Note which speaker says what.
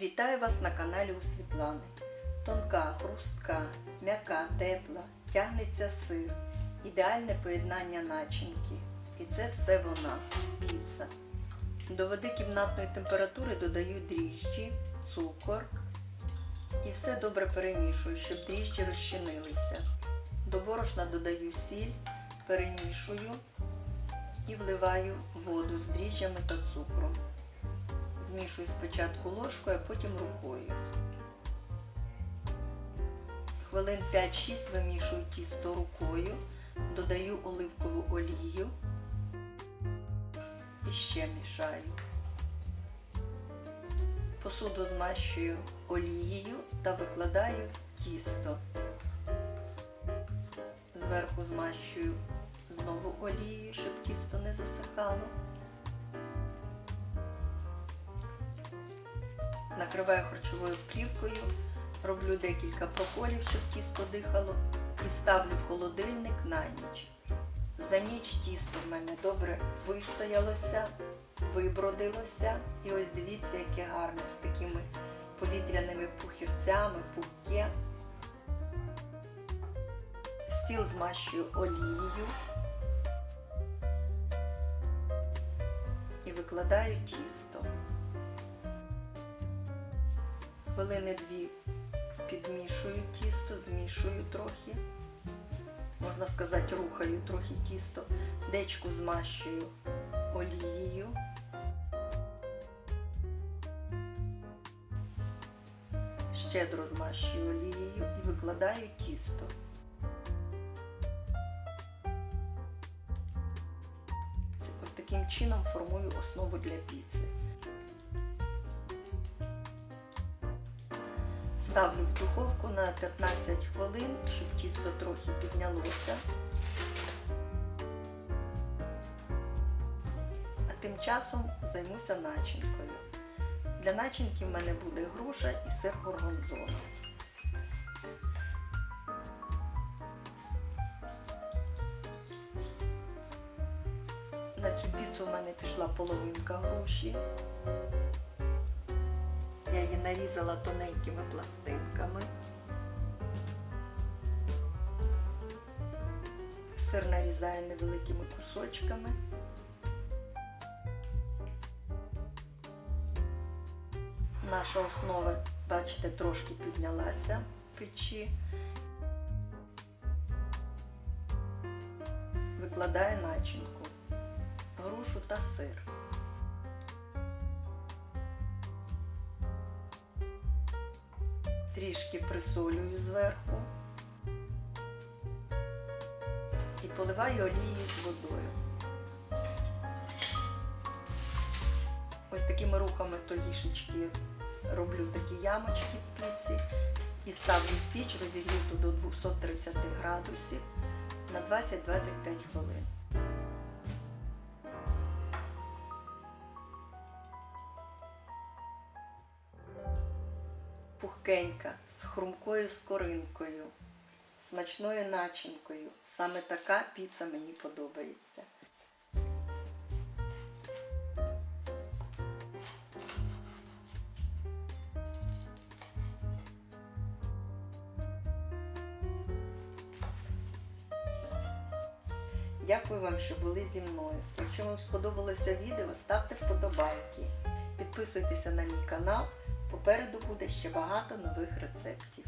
Speaker 1: Вітаю вас на каналі у Світлани. Тонка, хрустка, м'яка, тепла, тягнеться сир, ідеальне поєднання начинки. І це все вона піца. До води кімнатної температури додаю дріжджі, цукор і все добре перемішую, щоб дріжджі розчинилися. До борошна додаю сіль, перемішую і вливаю воду з дріжджами та цукром. Змішую спочатку ложкою, а потім рукою. Хвилин 5-6 вимішую тісто рукою, додаю оливкову олію і ще мішаю. Посуду змащую олією та викладаю тісто. Зверху змащую знову олією, щоб тісто не засихало. Накриваю харчовою плівкою, роблю декілька проколів, щоб тісто дихало, і ставлю в холодильник на ніч. За ніч тісто в мене добре вистоялося, вибродилося. І ось дивіться, яке гарне з такими повітряними пухірцями, пухке. Стіл змащую олією і викладаю тісто. Хвилини дві підмішую тісто, змішую трохи. Можна сказати, рухаю трохи тісто. Дечку змащую олією. Щедро змащую олією і викладаю тісто. Ось таким чином формую основу для піци. Ставлю в духовку на 15 хвилин, щоб тісто трохи піднялося. А тим часом займуся начинкою. Для начинки в мене буде груша і сир горгонзола. На цю піцу в мене пішла половинка груші. Я її нарізала тоненькими пластинками. Сир нарізаю невеликими кусочками. Наша основа, бачите, трошки піднялася в печі. Викладаю начинку, грушу та сир. Трішки присолюю зверху і поливаю олією з водою. Ось такими рухами толішечки роблю такі ямочки в піці і ставлю в піч розігріту до 230 градусів на 20-25 хвилин. Пухкенька, з хрумкою скоринкою, смачною начинкою. Саме така піца мені подобається. Дякую вам, що були зі мною. Якщо вам сподобалося відео, ставте вподобайки. Підписуйтеся на мій канал. Попереду буде ще багато нових рецептів.